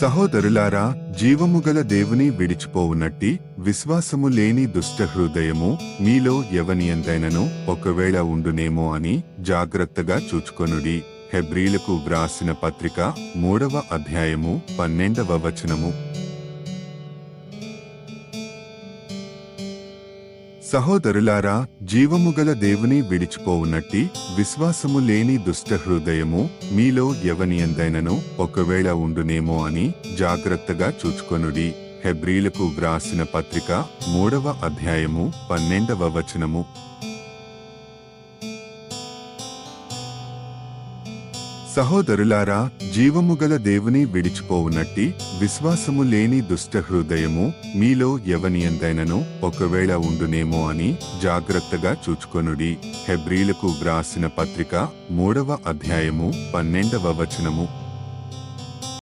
సహోదరులారా జీవముగల దేవుని విడిచిపోవునట్టి విశ్వాసము లేని దుష్ట హృదయము మీలో ఎవనియందైనను ఒకవేళ ఉండునేమో అని జాగ్రత్తగా చూచుకొనుడి. హెబ్రీలకు వ్రాసిన పత్రిక మూడవ అధ్యాయము పన్నెండవ వచనము. సహోదరులారా జీవముగల దేవుని విడిచిపోవునట్టి విశ్వాసము లేని దుష్ట హృదయము మీలో ఎవనియందైనను ఒకవేళ ఉండునేమో అని జాగ్రత్తగా చూచుకొనుడి. హెబ్రీలకు వ్రాసిన పత్రిక మూడవ అధ్యాయము పన్నెండవ వచనము. సహోదరులారా జీవముగల దేవుని విడిచిపోవునట్టి విశ్వాసము లేని దుష్ట హృదయము మీలో ఎవనియందైనను ఒకవేళ ఉండునేమో అని జాగ్రత్తగా చూచుకొనుడి. హెబ్రీలకు వ్రాసిన పత్రిక మూడవ అధ్యాయము పన్నెండవ వచనము.